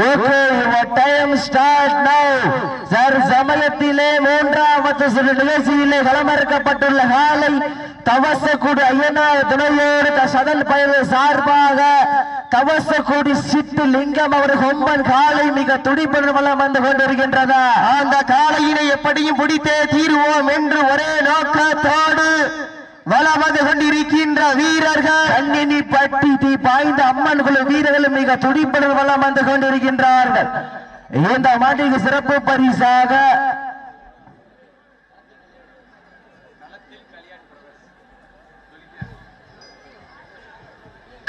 Okay your time start now sir சமயத்திலே மூன்றாவது சிறு நிகழ்ச்சியிலே களமிறக்கப்பட்டுள்ள காலை தவசக்கூடி ஐயனார் துணையோடு த- சதன் பயண சார்பாக தவசக்கூடி சிட்டு லிங்கம் அவர் கொம்பன் காலை மிக துடிப்புடன் வலம் வந்து கொண்டிருக்கின்றதா? அந்த காளையினை எப்படியும் பிடித்தே தீருவோம் என்று ஒரே நோக்கத்தோடு வந்து கொண்டிருக்கின்ற வீரர்கள். கண்ணினி பட்டி தீ பாய்ந்த அம்மன் குழு வீரர்களும் மிக துடிப்புடன் வலம் வந்து கொண்டிருக்கின்றார்கள் இந்த மாட்டிற்கு சிறப்பு பரிசாக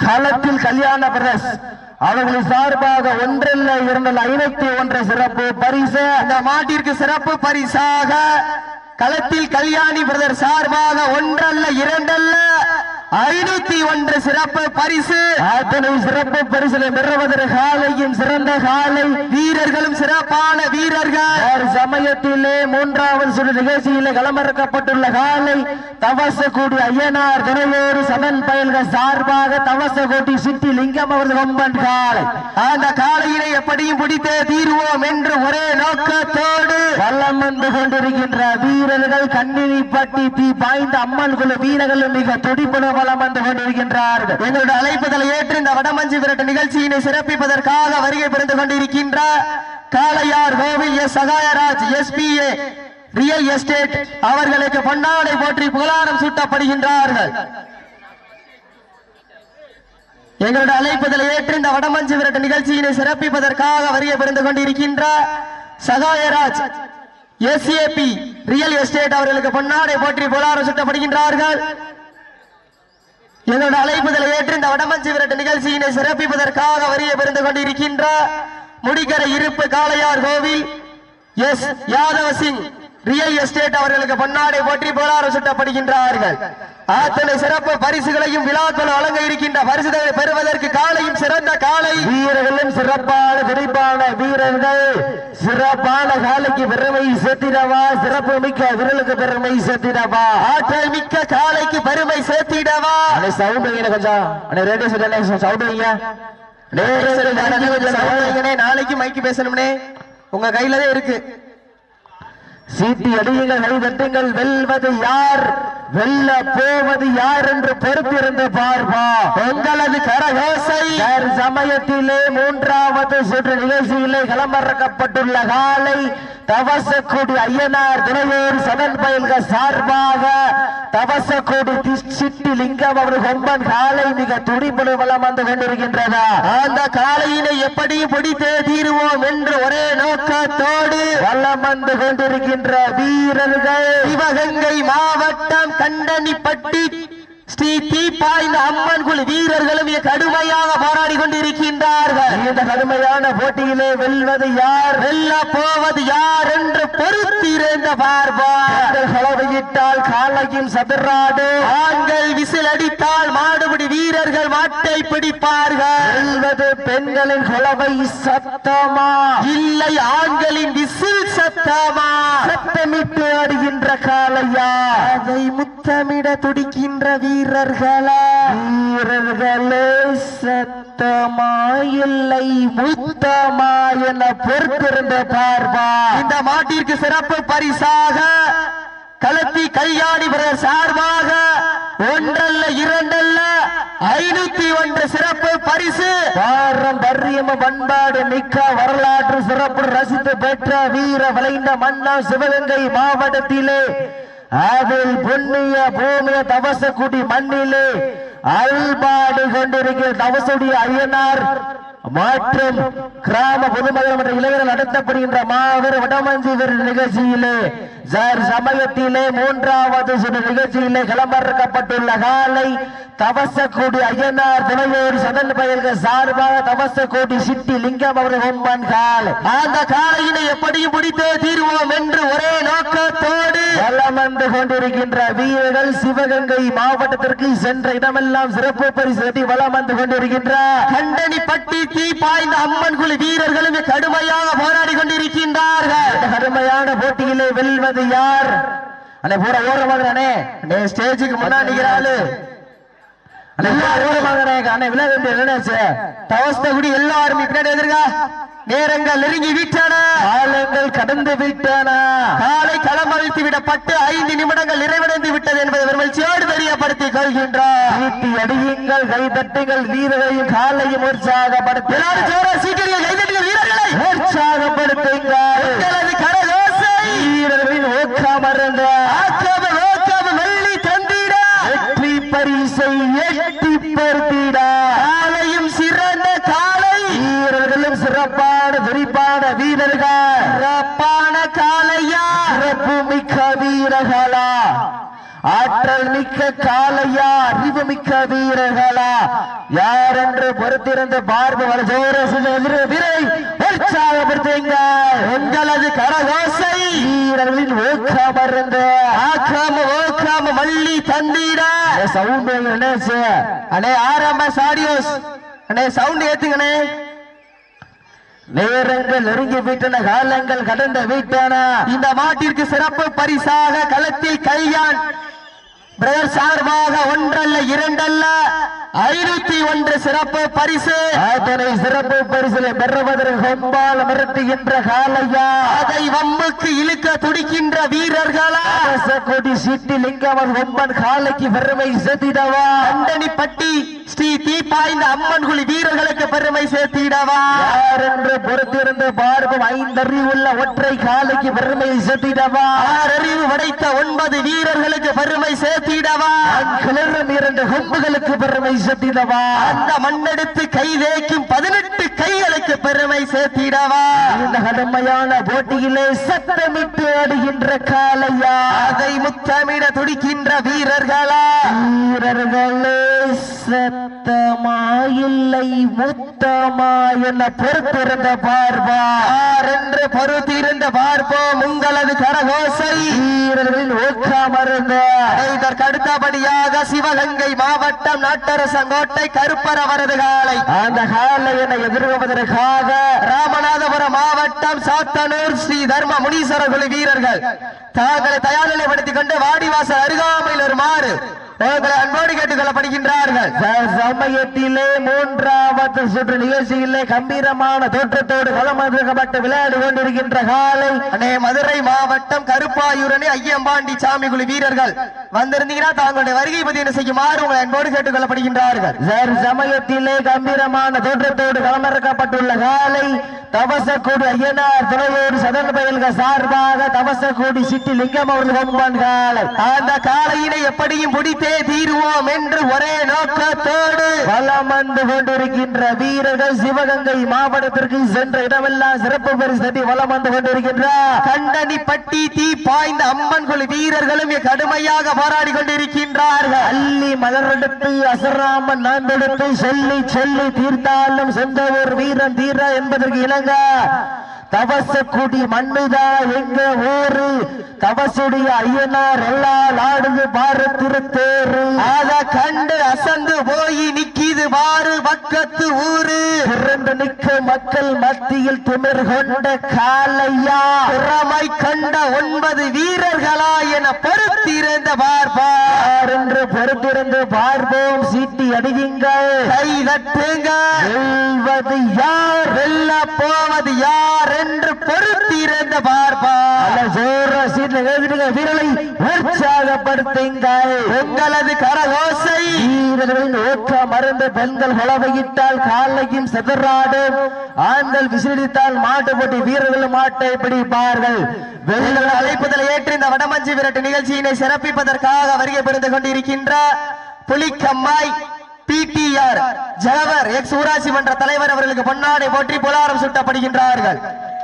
களத்தில் கல்யாண பிரதேஷ். அவர்களின் சார்பாக ஒன்றல்ல இரண்டல் ஐநூத்தி ஒன்று சிறப்பு பரிசு. அந்த மாட்டிற்கு சிறப்பு பரிசாக களத்தில் கல்யாணி பிரதர் சார்பாக ஒன்றல்ல இரண்டல்ல. ஐநூத்தி ஒன்று சிறப்பு பரிசு. அத்தனை சிறப்பு பரிசிலை பெறுவதற்கு காலையின் சிறந்த காலை. வீரர்களும் சிறப்பான வீரர்கள். சமயத்திலே மூன்றாவது சுற்று நிகழ்ச்சியிலே களமிறக்கப்பட்டுள்ள காலை. தவசக்கூடி ஐயனார் துணையோடு சதன் பயல்கள் சார்பாக தவசக்கூட்டி சிட்டி லிங்கம் அவரது கொம்பன் காலை. அந்த காளையினை எப்படியும் பிடித்தே தீருவோம் என்று ஒரே நோக்கத்தோடு. வல்லம் வந்து கொண்டிருக்கின்ற வீரர்கள் கண்ணினி பட்டி தீ பாய்ந்த அம்மன் குழு வீரர்களும் மிக துடிப்புடன் வலம் வந்து கொண்டிருக்கின்றார்கள். எங்களுடைய அழைப்புதலை ஏற்று இந்த வடமஞ்சி விரட்டு நிகழ்ச்சியினை சிறப்பிப்பதற்காக வருகை புரிந்து கொண்டிருக்கின்ற Kalaiyar Kovil S. Sagayaraj SPA real estate அவர்களுக்கு பொன்னாடை போற்றி புகழாரம் சூட்டப்படுகின்றார்கள். எங்களுடைய அழைப்புதலை ஏற்று இந்த வடமஞ்சி விரட்டு நிகழ்ச்சியினை சிறப்பிப்பதற்காக வருகை புரிந்து கொண்டிருக்கின்ற சகாயராஜ் எஸ்ஏபி ரியல் எஸ்டேட் அவர்களுக்கு பொன்னாடை போற்றி புகழாரம் சூட்டப்படுகின்றார்கள். என்னோட அழைப்புதலை ஏற்று இந்த வடமஞ்சி விரட்டு நிகழ்ச்சியினை சிறப்பிப்பதற்காக வரிய பிறந்து கொண்டிருக்கின்ற முடிக்கரை இருப்பு Kalaiyar Kovil S Yadava Singh. Real estate அவர்களுக்கு பொன்னாடை போற்றி புகழாரம் சுட்டப்படுகின்றார்கள். அத்தனை சிறப்பு பரிசுகளையும் விழாக்கள் வழங்க இருக்கின்ற பரிசுகளை பெறுவதற்கு காலையும் சிறந்த காலை. வீரர்களும் சிறப்பான துடிப்பான வீரர்கள் சிறப்பான காலைக்கு பெருமை சேர்த்திடவா? சிறப்பு மிக்க விரலுக்கு பெருமை சேர்த்திடவா? ஆற்றல் மிக்க காலைக்கு பெருமை சேர்த்திடவா? சவுண்ட் கொஞ்சம். ரேடியோ சவுண்ட் நாளைக்கு மைக்கு பேசணும்னே. உங்க கையில தான் இருக்கு. சீட்டி அடியுங்கள் கை தட்டுங்கள் வெல்வது யார்? வெல்ல போவது யார் என்று பொறுத்திருந்து பார்ப்பா. உங்களது கரகோசை. சமயத்திலே மூன்றாவது சுற்று நிகழ்ச்சியிலே களமிறக்கப்பட்டுள்ள காலை தவசக்கூடி ஐயனார் துணையோர் சதன் பயில்கள் சார்பாக தவசக்கூடி தி- சிட்டி லிங்கம் அவர் கொம்பன் காலை மிக துடிப்புடன் வலம் வந்து கொண்டிருக்கின்றதா? அந்த காளையினை எப்படி பிடித்தே தீருவோம் என்று ஒரே நோக்கத்தோடு வலம் வந்து கொண்டிருக்கின்ற வீரர்கள் சிவகங்கை மாவட்டம் கண்டனிப்பட்டி ஸ்ரீ தீப்பாய்ந்த அம்மன் குழு வீரர்களும் கடுமையாக போராடி கொண்டிருக்கின்றார்கள். இந்த கடுமையான போட்டியிலே வெல்வது யார்? வெல்ல போவது யார் என்று பொறுத்திருந்த பார்ப்பார் செலவையிட்டால் காலையும் சதுராடு ஆண்கள் விசில் அடித்தால் மாடுபிடி வீரர்கள் மாட்டை பிடிப்பார்கள். வெல்வது பெண்களின் குலவை சத்தமா? இல்லை ஆண்களின் விசில் சத்தமா? சத்தமிட்டு ஆடுகின்ற காலையா அதை முத்தமிட துடிக்கின்ற வீரர்களா வீரர்களே சத்தமா இல்லை முத்தமா என பொறுத்திருந்த பார்வா. இந்த மாட்டிற்கு சிறப்பு பரிசாக கல்யாணி பிரதர் சார்பாக ஒன்றல்ல இரண்டல்ல ஐநூத்தி ஒன்று சிறப்பு பரிசு. பாரம்பரியம் பண்பாடு மிக்க வரலாற்று சிறப்பு ரசித்து பெற்ற வீர விளைந்த மன்னா சிவகங்கை மாவட்டத்திலே அதில் புண்ணிய பூமிய தவசக்குடி மண்ணிலே அல்பாடு கொண்டிருக்கிற தவசுடைய ஐயனார் மற்றும் கிராம பொதுமக்கள் மற்றும் இளைஞர்கள் நடத்தப்படுகின்ற மாபெரும் வடமஞ்சி நிகழ்ச்சியிலே சமயத்திலே மூன்றாவது சுற்று நிகழ்ச்சியிலே களமிறக்கப்பட்டுள்ள காலை தவசக்கூடி ஐயனார் துணையோடு சதன் பயல்கள் சார்பாக தவசக்கூடி சிட்டி லிங்கம் அவர்கள் கொம்பன் கால். அந்த காலையினை எப்படியும் பிடித்தே தீர்வோம் என்று ஒரே நோக்கத்தோடு வளமந்து கொண்டிருக்கின்ற வீரர்கள் சிவகங்கை மாவட்டத்திற்கு சென்ற இடமெல்லாம் சிறப்பு பரிசு கட்டி வலம் வந்து கொண்டிருக்கின்ற கண்டனி பட்டி தீ பாய்ந்த அம்மன் குழு வீரர்களும் கடுமையாக போராடி கொண்டிருக்கின்றார்கள். கடுமையான போட்டியிலே வெல்வது யார் அண்ணே பூரா ஓரமாக அண்ணே ஸ்டேஜுக்கு முன்னாடி நிக்கிறாளு நேரங்கள் நெருங்கி விட்டன? காலங்கள் கடந்து விட்டன? காலை களமழித்து விடப்பட்டு ஐந்து நிமிடங்கள் நிறைவடைந்து விட்டது என்பதை பெருமகிழ்ச்சியோடு தெரியப்படுத்திக் கொள்கின்றார். வீட்டி அடியுங்கள் கை தட்டுங்கள் வீரரையும் காலையும் உற்சாகப்படுத்த சீக்கிரம் கைதட்டுங்கள் வீரர்களை. உற்சாகப்படுத்துங்கள். வெள்ளி தந்திட. வெற்றி பரிசை எட்டி பருத்திட காலையும் சிறந்த காலை. வீரர்களும் சிறப்பான விரிப்பான வீரர்கள். சிறப்பான காலையா. சிறப்பு மிக்க வீரர்களா. ஆற்றல் மிக்க காளையா அறிவு மிக்க வீரர்களா. யார் என்று பொறுத்திருந்த பார்ப்பு வர ஜோர வீரரை உற்சாகப்படுத்துங்க உங்களது கரகோசை. வீரர்களின் ஊக்கமருந்த ஆக்காம ஓக்காம மல்லி தந்திட. சவுண்ட் நினைச்சு அண்ணே ஆரம்ப சாடியோஸ். அண்ணே சவுண்ட் ஏத்துங்கண்ணே. நேரங்கள் நெருங்கி விட்டன காலங்கள் கடந்த விட்டன. இந்த மாட்டிற்கு சிறப்பு பரிசாக களத்தில் கையான் பிரதர் சார்பாக ஒன்றல்ல இரண்டல்ல. ஐநூத்தி ஒன்று சிறப்பு பரிசு. அதனை சிறப்பு பரிசிலை பெறுவதற்கு கொம்பால் மிரட்டுகின்ற காலையா? அதை வம்புக்கு இழுக்க துடிக்கின்ற வீரர்களா? கொடி சீட்டி லிங்கமன் கொம்பன் காலைக்கு பெருமை செத்திடவா அண்டனிப்பட்டி ஸ்ரீ தீப்பாய்ந்த அம்மன் குழி வீரர்களுக்கு பெருமை சேர்த்திடவா? யார் என்று பொறுத்திருந்து பார்க்கும் ஐந்தறிவுள்ள ஒற்றை காலைக்கு பெருமை செத்திடவா ஆறறிவு படைத்த ஒன்பது வீரர்களுக்கு பெருமை சேர்த்திடவா கிளறும் இரண்டு கொம்புகளுக்கு பெருமை செத்திடவா அந்த மண்ணெடுத்து கை தேய்க்கும் பதினெட்டு பெருமை சேர்த்திடவா? இந்த கடுமையான போட்டியிலே சத்தமிட்டு ஆடுகின்ற காலையா அதை முத்தமிட துடிக்கின்ற வீரர்களா? வீரர்களே சத்தமா இல்லை முத்தமா என பொறுத்திருந்த பார்வா. என்று பொறுத்திருந்த பார்ப்போம் உங்களது கரகோசை? வீரர்களின் ஊக்கமருந்த இதற்கு அடுத்தபடியாக சிவகங்கை மாவட்டம் நாட்டரசங்கோட்டை கருப்பர் அவரது காலை அந்த காலையினை எதிர்கொள்வதற்காக ராமநாதபுரம் மாவட்டம் சாத்தனூர் ஸ்ரீ தர்ம முனீஸ்வரர் குழு வீரர்கள். தாங்களை தயார் நிலைப்படுத்திக் கொண்டு வாடிவாசல் அருகாமையில் வருமாறு உங்களை அன்போடு கேட்டுக் கொள்ளப்படுகின்றார்கள் ச- சமயத்திலே மூன்றாவது சுற்று நிகழ்ச்சியிலே கம்பீரமான தோற்றத்தோடு களமதிக்கப்பட்டு விளையாடி கொண்டிருக்கின்ற காலை. மதுரை மாவட்டம் கருப்பாயூரணி ஐயம்பாண்டி சாமி குழு வீரர்கள். வந்திருந்தீங்கன்னா தாங்களுடைய வருகை பதிவு செய்யுமாறு உங்களை அன்போடு கேட்டுக் கொள்ளப்படுகின்றார்கள் சர் சமயத்திலே கம்பீரமான தோற்றத்தோடு களமிறக்கப்பட்டுள்ள காலை தவசக்கூடி ஐயனார் துணையோடு சதன் பயல்கள் சார்பாக தவசக்கூடி சிட்டி லிங்கம் அவர்கள் கொம்பன் காலை. அந்த காலையினை எப்படியும் பிடித்தே தீருவோம் என்று ஒரே நோக்கத்தோடு வலம் வந்து கொண்டிருக்கின்ற வீரர்கள் சிவகங்கை மாவட்டத்திற்கு சென்ற இடமெல்லாம் சிறப்பு பரிசு தட்டி வலம் வந்து கொண்டிருக்கின்றார் கண்டனிப்பட்டி தீ பாய்ந்த அம்மன் குழு வீரர்களும் கடுமையாக போராடி கொண்டிருக்கின்றார்கள். அள்ளி மலரெடுத்து அசராமன் நாம்பெடுத்து சொல்லி சொல்லி தீர்த்தாலும் சொந்த ஒரு வீரன் தீர என்பதற்கு இலங்கை தவசக்குடி மண்ணுதா எங்க ஊரு? தவசுடைய ஐயனார் எல்லால் ஆடுது பாரு திருத்தேரு. அத கண்டு அசந்து போய் நிக்கிது பாரு பக்கத்து ஊரு. பிறந்து நிற்க மக்கள் மத்தியில் திமிர் கொண்ட காலையா? திறமை கண்ட ஒன்பது வீரர்களா என பொறுத்திருந்த பார்ப்பார் என்று பொறுத்திருந்து பார்ப்போம். சீட்டி அடியுங்கள் கை தட்டுங்க வெல்வது யார்? வெல்ல போவது யாரு? என்று பொறுத்திருந்த பார்ப்பார் ஜோர சீட்ல எழுதிடுங்க வீரரை உற்சாகப்படுத்துங்கள். உங்களது கரகோசை. வீரர்களின் ஊக்க மருந்து பெண்கள் குலவையிட்டால் காலையும் செதறாடும். ஆண்கள் விசிலித்தால் மாட்டு போட்டி வீரர்கள் மாட்டை பிடிப்பார்கள். வெள்ள வெள்ளல் அழைப்புதல் ஏற்று இந்த வடமஞ்சி விரட்டு நிகழ்ச்சியினை சிறப்பிப்பதற்காக வருகை புரிந்து கொண்டிருக்கின்ற புலிக்கம்மாய் பிடிஆர் ஜவஹர் எக்ஸ் ஊராட்சி மன்ற தலைவர் அவர்களுக்கு பொன்னாடை போற்றி புலாரம் சுட்டப்படுகின்றார்கள்.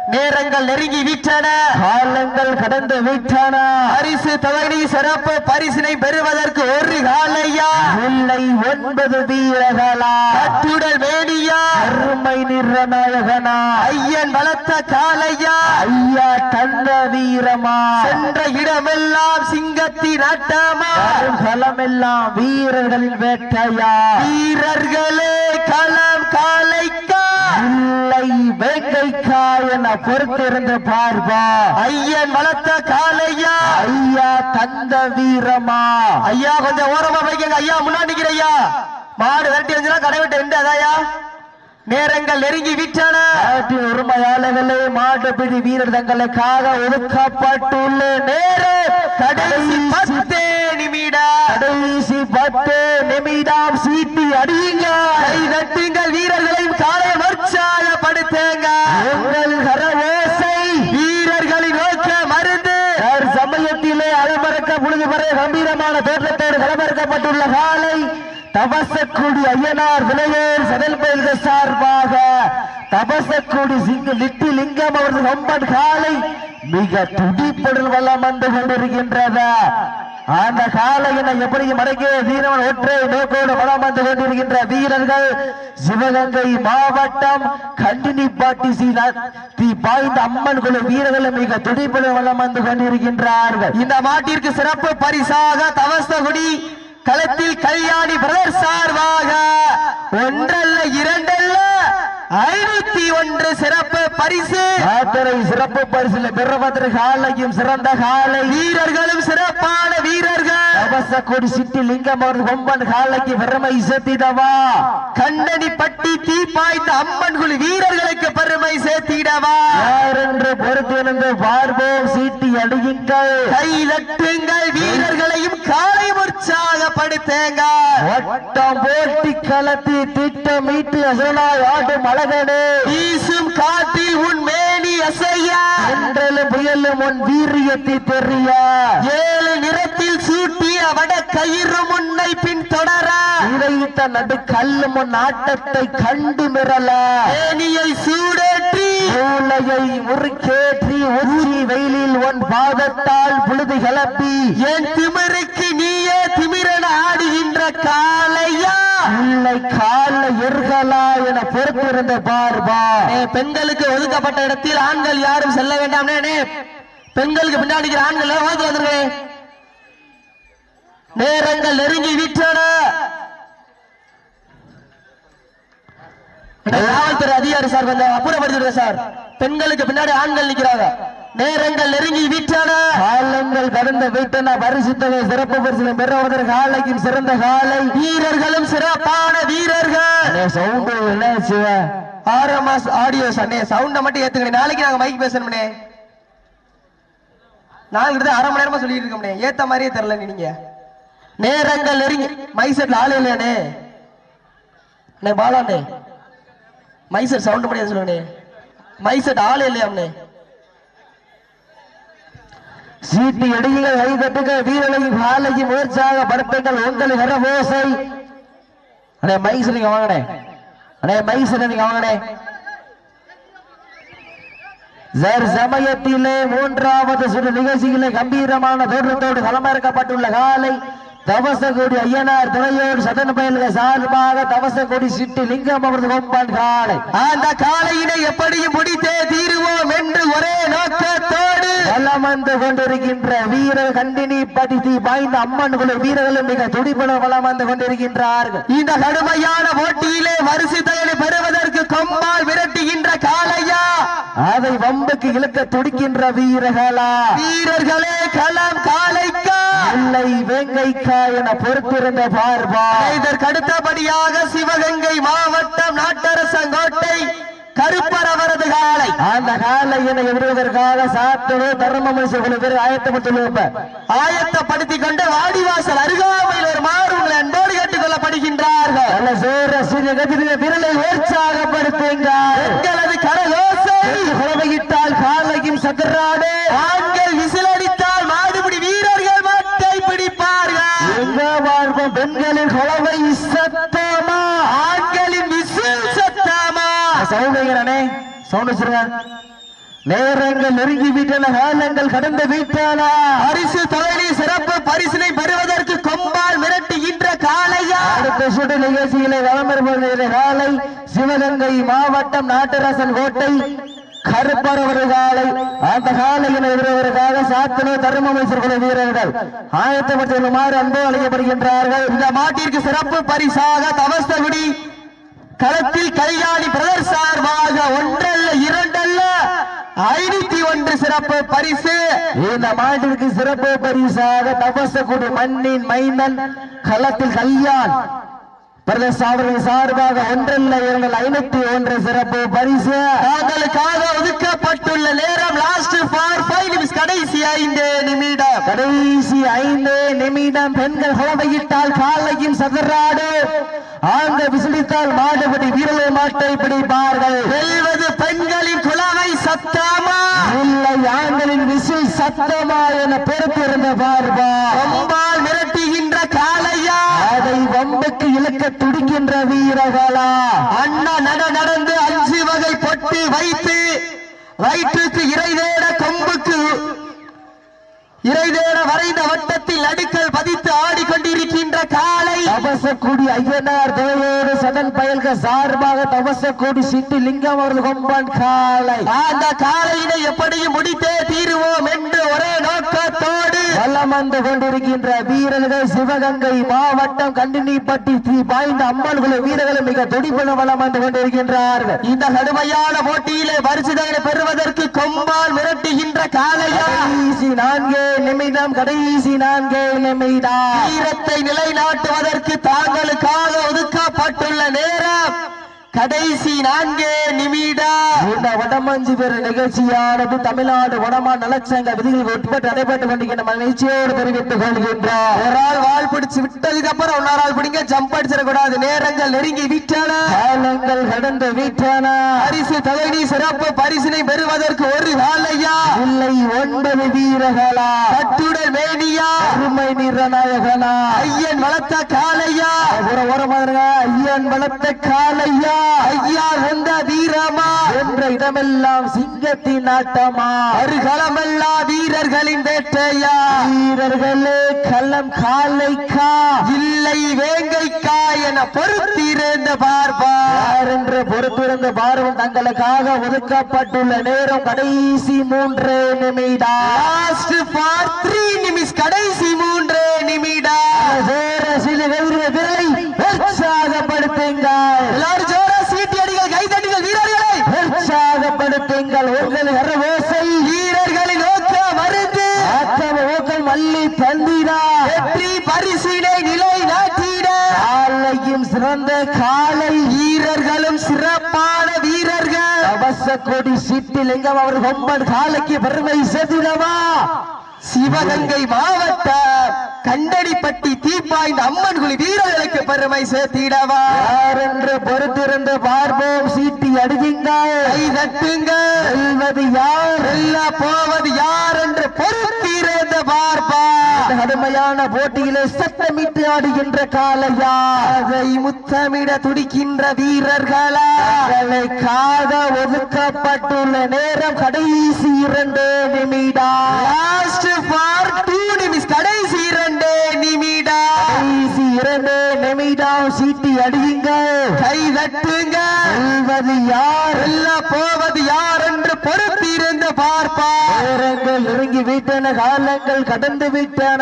நேரங்கள் நெருங்கி விட்டன. காலங்கள் கடந்து விட்டன. பரிசு தொகை சிறப்பு பரிசினை பெறுவதற்கு ஒரு காலையா? இல்லை ஒன்பது வீரர்களா? கட்டுடல் வேணியா அருமை நிறநாயகனா? ஐயன் வளர்த்த காலையா ஐயா தந்த வீரமா? சென்ற இடமெல்லாம் சிங்கத்தின் வரும் களமெல்லாம் வீரர்களின் வேட்டையா? வீரர்களே களம் காலைக்கா இல்லை வேங்கைக்கா என பொறுத்திருந்து பார்ப்பா ஐயன் வளர்த்த காலையா ஐயா தந்த வீரமா? ஐயா கொஞ்சம் ஓரமா வைக்கங்க ஐயா முன்னாடி நிக்கிற ஐயா மாடு விரட்டி வந்துச்சுன்னா கடை விட்டு ரெண்டு அதாயா நேரங்கள் நெருங்கி விட்டன. உரிமையாளர்களே மாட்டுப்பிடி வீரர் தங்களுக்காக ஒதுக்கப்பட்டுள்ள. நேரம் கடைசி பத்து நிமிடம் கடைசி பத்து நிமிடம். சீட்டி அடியுங்க கை தட்டுங்கள் வீரர்களையும் காலை உற்சாகப்படுத்துங்க உங்கள் கரவோசை வீரர்களின் நோக்க மருந்து சமயத்திலே அலமறக்க பொழுது வரை கம்பீரமான தோற்றத்தோடு களமிறக்கப்பட்டுள்ள காலை தபசக்குடி ஐயனார் விலையேர் சதல் சார்பாக தபசக்குடி சிங்க லிட்டி லிங்கம் அவரது ரொம்ப காலை மிக துடிப்புடன் வல்லம் வந்து கொண்டிருக்கின்றது. அந்த காலையினை எப்படியும் அடங்கிய வீரவன் ஒற்றை நோக்கோடு வளம் வந்து கொண்டிருக்கின்ற வீரர்கள் சிவகங்கை மாவட்டம் கண்டினிப்பாட்டி சி தி பாய்ந்த அம்மன் குழு வீரர்கள் மிக துடிப்புடன் வளம் வந்து கொண்டிருக்கின்றார்கள். இந்த மாட்டிற்கு சிறப்பு பரிசாக தவசகுடி களத்தில் கல்யாணி பிரதர் சார்பாக ஒன்றல்ல இரண்டல்ல ஐநூத்தி ஒன்று சிறப்பு பரிசு. யாத்திரை சிறப்பு பரிசில் பெறவதற்கு காலையும் சிறந்த காலை. வீரர்களும் சிறப்பான வீரர்கள். கவச கொடி சிட்டி லிங்கம் அவரது கொம்பன் காலைக்கு பெருமை சேர்த்திடவா? கண்டனி பட்டி தீப்பாய்ந்த அம்மன் குழு வீரர்களுக்கு பெருமை சேர்த்திடவா? யார் என்று பொறுத்திருந்து பார்ப்போம் சீட்டி அடியுங்கள். கை தட்டுங்கள் வீரர்களையும் காலை உற்சாகப்படுத்துங்க வட்டம் போட்டி களத்தி திட்டமிட்டு அசலாய் ஆடும் அழகனே வீசும் காற்றில் உன் மேனி அசையா. என்றலும் புயலும் உன் வீரியத்தை தெரிய. ஏழு நிறத்தில் சூட்டிய வட கயிறு முன்னை பின் தொடர இடையிட்ட நடு கல்லு முன் ஆட்டத்தை கண்டு மிரல மேனியை சூடேற்றி. மூளையை முறுக்கேற்றி உச்சி வெயிலில் உன் பாதத்தால் புழுதி கிளப்பி என் திமிருக்கு நீயே திமிரன ஆடுகின்ற காலையா இல்லை கால எர்களா என பொறுத்திருந்த பார்பா. பெண்களுக்கு ஒதுக்கப்பட்ட இடத்தில் ஆண்கள் யாரும் செல்ல வேண்டாம் பெண்களுக்கு பின்னாடி ஆண்கள் வந்துருங்க நேரங்கள் நெருங்கி விட்டன. காவல்துறை அதிகாரி சார் கொஞ்சம் அப்புறப்படுத்திடுங்க சார். பெண்களுக்கு பின்னாடி ஆண்கள் நிக்கிறாங்க நேரங்கள் நெருங்கி விட்டன. காலங்கள் கடந்த விட்டன. பரிசுத்தகை சிறப்பு பரிசிலும் பெறுவதற்கு காலைக்கும் சிறந்த காலை. வீரர்களும் சிறப்பான வீரர்கள். சவுண்டு என்ன சிவ? ஆர்எம்எஸ் ஆடியோ அண்ணே சவுண்ட மட்டும் ஏத்துக்கணும். நாளைக்கு நாங்க மைக் பேசணும்னே கிட்ட அரை மணி நேரமா சொல்லிட்டு இருக்கோம்னே ஏத்த மாதிரியே தெரியல நீங்க. நேரங்கள் நெருங்கி மைசெட்ல ஆளு இல்லையானே அண்ணே பாலாண்ணே. மைசெட் சவுண்ட் பண்ணி சொல்லுங்கண்ணே மைசெட் ஆளு இல்லையாம்னே சீட்டி அடியுங்கள் கை தட்டுங்க வீரர்களையும் காலையும் முயற்சியாக படுத்துங்கள் உங்கள் கரவோசை அண்ணே மைஸ் நீங்க வாங்கினேன் அண்ணே மைஸ் நீங்க வாங்கனே சமயத்திலே மூன்றாவது சுற்று நிகழ்ச்சியிலே கம்பீரமான தோற்றத்தோடு களமிறக்கப்பட்டுள்ள காலை தவசகுடி ஐயனார் துணையோடு சதன் பயல்கள் சார்பாக தவசகுடி சிட்டி லிங்கம் அவரது கொம்பன் காலை அந்த காலையினை எப்படியும் முடித்தே தீருவோம் என்று ஒரே நோக்கத்தோடு வலம் வந்து கொண்டிருக்கின்ற வீரர் கண்டினி படித்து பாய்ந்த அம்மன் குழு வீரர்களும் மிக துடிப்புடன் வலம் வந்து கொண்டிருக்கின்றார்கள். இந்த கடுமையான போட்டியிலே வரிசை தயலை பெறுவதற்கு கொம்பால் விரட்டுகின்ற காளையா? அதை வம்புக்கு இழுக்க துடிக்கின்ற வீரர்களா? வீரர்களே களம் காளைக்கா? இல்லை வேங்கைக்கா? என பொறுத்திருந்த பார்பா இதற்கு அடுத்தபடியாக சிவகங்கை மாவட்டம் நாட்டரசங்கோட்டை கருப்பர் அவரது காலை. அந்த காலையினை எதிர்வதற்காக சாத்தனோ தர்மமனுஷ குழு பேர் ஆயத்தப்பட்டுள்ள ஆயத்தப்படுத்திக் கொண்டு வாடிவாசல் அருகாமையில் ஒரு மாறு உங்களை அன்போடு கேட்டுக் கொள்ளப்படுகின்றார்கள். விரலை உற்சாகப்படுத்துங்க எங்களது கரலோசை குழவையிட்டால் காலையும் சதுராடு. ஆண்கள் விசிலடித்தால் மாடுபிடி வீரர்கள் மட்டை பிடிப்பார்கள் எங்க பார்ப்போம் குழவை சத்தமா ஆண்களின் விசில் சத்தமா? சவுண்ட் வச்சிருங்க. நேரங்கள் நெருங்கி விட்டன காலங்கள் கடந்து விட்டன. பரிசு தொழிலை சிறப்பு பரிசினை பெறுவதற்கு கொம்பால் மிரட்டுகின்ற காளையா? அடுத்த சுட்டு நிகழ்ச்சியிலே வளமிருப்பது காலை சிவகங்கை மாவட்டம் நாட்டரசன் கோட்டை. கருப்பரவர் காலை அந்த காலையில் எதிர்வதற்காக சாத்தனு தர்மமைச்சர் குழு வீரர்கள். ஆயத்தப்பட்டுள்ளமாறு அன்பு அழைக்கப்படுகின்றார்கள் இந்த மாட்டிற்கு சிறப்பு பரிசாக தவஸ்தகுடி களத்தில் கல்யாணி பிரதர் சார்பாக ஒன்றல்ல இரண்டல்ல. ஐநூத்தி ஒன்று சிறப்பு பரிசு. இந்த மாட்டிற்கு சிறப்பு பரிசாக தபசக்குடி மண்ணின் மைந்தன் களத்தில் கல்யாண் பிரதேச அவர்கள் சார்பாக ஒன்றல்ல இரண்டு ஐநூத்தி ஒன்று சிறப்பு பரிசு. தாங்களுக்காக ஒதுக்கப்பட்டுள்ள நேரம் லாஸ்ட் ஃபார் ஃபைவ் நிமிஷம் கடைசி ஐந்து நிமிடம். கடைசி ஐந்து நிமிடம் பெண்கள் கோவையிட்டால் காலையும் சதுராடு. ஆண்ட விசிலித்தால் மாடுபடி வீரலை மாட்டை பிடிப்பார்கள். வெல்வது பெண்களின் குலவை சத்தாமா? இல்லை ஆண்களின் விசில் சத்தமா என பெருத்திருந்த பார்பா கொம்பால் மிரட்டுகின்ற காளையா? அதை வம்புக்கு இலக்க துடிக்கின்ற வீரர்களா? அண்ணா நட நடந்து அஞ்சு வகை பொட்டி வைத்து வயிற்றுக்கு இறை தேட கொம்புக்கு இறை தேட வரைந்த வட்டத்தில் அடுக்கல் பதி ஆடிக்கொண்டிருக்கின்ற காளை தவசக்குடி ஐயனார் தேவோடு சதன் பயல்க சார்பாக தவசக்குடி சிட்டி லிங்கம் அவர்கள் கொம்பான் காலை. அந்த காளையினை எப்படியும் முடித்தே தீருவோம் என்று ஒரே நோக்கத்தோடு வலம் வந்து கொண்டிருக்கின்ற வீரர்கள் சிவகங்கை மாவட்டம் கண்டினிப்பட்டி ஸ்ரீ பாய்ந்த அம்மன்குழு வீரர்களும் மிக துடிப்புடன் வலம் வந்து கொண்டிருக்கின்றார்கள். இந்த கடுமையான போட்டியிலே பரிசுதனை பெறுவதற்கு கொம்பால் காளையா கடைசி நான்கே நிமிடம் கடைசி நான்கே நிமிடம். வீரத்தை நிலைநாட்டுவதற்கு தாங்களுக்காக ஒதுக்கப்பட்டுள்ள நேரம். கடைசி நான்கே நிமிடம் இந்த வடமஞ்சு பெற நிகழ்ச்சியானது தமிழ்நாடு வடமா நலச்சங்க விதிகளுக்கு உட்பட்டு நடைபெற்றுக் கொண்டிருக்கின்ற மகிழ்ச்சியோடு தெரிவித்துக் கொள்கின்றோம் ஒரு ஆள் வால் பிடிச்சு விட்டதுக்கு அப்புறம் இன்னொரு ஆள் பிடிங்க ஜம்ப் அடிச்சிடக்கூடாது. நேரங்கள் நெருங்கி விட்டன. காலங்கள் கடந்து விட்டன. பரிசு தகுதி சிறப்பு பரிசினை பெறுவதற்கு ஒரு காலையா இல்லை ஒன்பது வீரர்களா? கட்டுடல் மேனியா? அருமை நிறநாயகனா? ஐயன் வளர்த்த காளையா? ஒரு ஓரமாக ஐயன் வளர்த்த காலையா ஐயா வந்த வீரமா? என்ற இடமெல்லாம் சிங்கத்தின் ஆட்டமா? அருகலமெல்லாம் வீரர்களின் வேட்டையா? வீரர்களே களம் காலைக்கா இல்லை வேங்கைக்கா என பொறுத்திருந்த யார் என்று பொறுத்திருந்த பார்வன் தங்களுக்காக ஒதுக்கப்பட்டுள்ள நேரம் கடைசி மூன்று நிமிடம் லாஸ்ட் ஃபார் த்ரீ நிமிஷம் கடைசி மூன்று நிமிடம் வேற சில வீரர்களை உற்சாகப்படுத்துங்கள் எல்லாரும் ஜோரா சீட்டி அடிகள் கைதடிகள் வீரர்களை. உற்சாகப்படுத்துங்கள் உங்கள் அரவோசை வீரர்களின் நோக்க மருந்து ஆத்தம ஊக்கம் மல்லி தந்திரா வெற்றி பரிசினை நிலை நாட்டிட காலையும் சிறந்த காலை. வீரர்களும் சிறப்பான வீரர்கள். கவச கொடி சிட்டிலிங்கம் அவர் கொம்பன் காலைக்கு பெருமை சேர்த்திடவா? சிவகங்கை மாவட்டம். கண்டடிப்பட்டி தீப்பாய்ந்த அம்மன் குழி வீரர்களுக்கு பெருமை சேர்த்திடவா. யார் என்று பொறுத்திருந்து பார்ப்போம் சீட்டி அடியுங்கள். கை தட்டுங்க செல்வது யார்? வெல்ல போவது யார் என்று பொறுத்திருந்த பார்ப்பா. கடுமையான போட்டியிலே சட்டமிட்டு ஆடுகின்ற காலையா அதை முத்தமிட துடிக்கின்ற வீரர்களா? காக ஒதுக்கப்பட்டுள்ள நேரம் கடைசி இரண்டு நிமிடம். லாஸ்ட் ஃபார் டூ நிமிடம். கடைசி இரண்டு நிமிடம். சீட்டி அடியுங்கள் கை தட்டுங்க. செல்வது யார்? வெல்ல போவது யார் என்று பொறுத்திருந்து பார்ப்பா நேரங்கள் விட்டன காலங்கள் கடந்து விட்டன.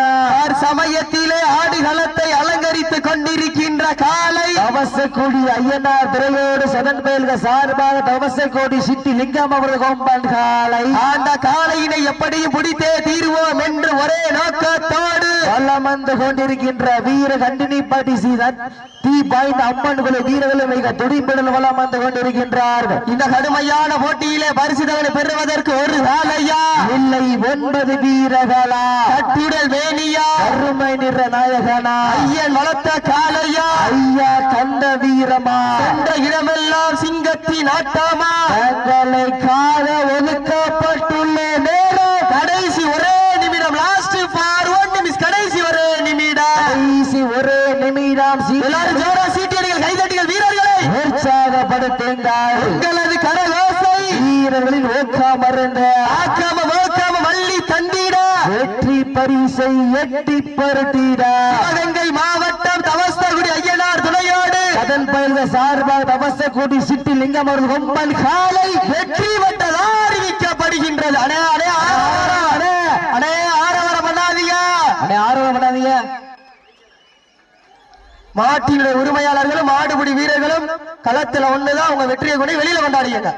சமயத்திலே ஆடுகளத்தை அலங்கரித்துக் கொண்டிருக்கின்ற காலை. தவசக்குடி ஐயனார் திரையோடு சதன் பேல்க சார்பாக தவசக்கோடி சிட்டி லிங்கம் அவர்கள் கொம்பன் காலை. அந்த காளையினை எப்படியும் பிடித்தே தீருவோம் என்று ஒரே நோக்கத்தோடு. வல்லம் வந்து கொண்டிருக்கின்ற வீர கண்டினி பாட்டி சீதன் தீ பாய்ந்த அம்மன் குழு வீரர்களும் மிக துடிப்புடன் வலம் வந்து கொண்டிருக்கின்றார்கள். இந்த கடுமையான போட்டியிலே பரிசுதவனை பெறுவதற்கு ஒரு காலையா இல்லை ஒன்பது வீரர்களா? கட்டுடல் வேணியா? அருமை நிற நாயகனா? ஐயன் வளர்த்த காளையா? ஐயா கண்ட வீரமா? என்ற இடமெல்லாம் சிங்கத்தின் ஆட்டமா? தங்களை கால ஒதுக்கப்பட்டுள்ள நேரம் கடைசி ஒரே நிமிடம் லாஸ்ட் ஃபார் ஒன் நிமிஷம் கடைசி ஒரே நிமிடம். கடைசி ஒரு நிமிடம் எல்லாரும் ஜோரா சீட்டியடிகள் கைதட்டிகள் வீரர்களை. உற்சாகப்படுத்துங்கள். உங்களது கரகோசை வீரர்களின் ஊக்கமருந்த ஆக்காம மோக்காம மல்லி தந்திட. வெற்றி பரிசை எட்டி பருட்டிட சிவகங்கை மாவட்டம் தவஸ்தகுடி ஐயனார் துணையோடு. அதன் பயிர்ந்த சார்பாக தவச கூடி சிட்டி லிங்கம் அவர்கள் கொம்பன் காலை வெற்றி வட்டல் அறிவிக்கப்படுகின்றது அடே அடே ஆரவாரம், அடே அடே ஆரவாரம் பண்ணாதீங்க அடே, ஆர்வம் பண்ணாதீங்க மாட்டினுடைய உரிமையாளர்களும் மாடுபிடி வீரர்களும் களத்துல ஒண்ணுதான் உங்க வெற்றியை கொண்டு வெளியில கொண்டாடிங்க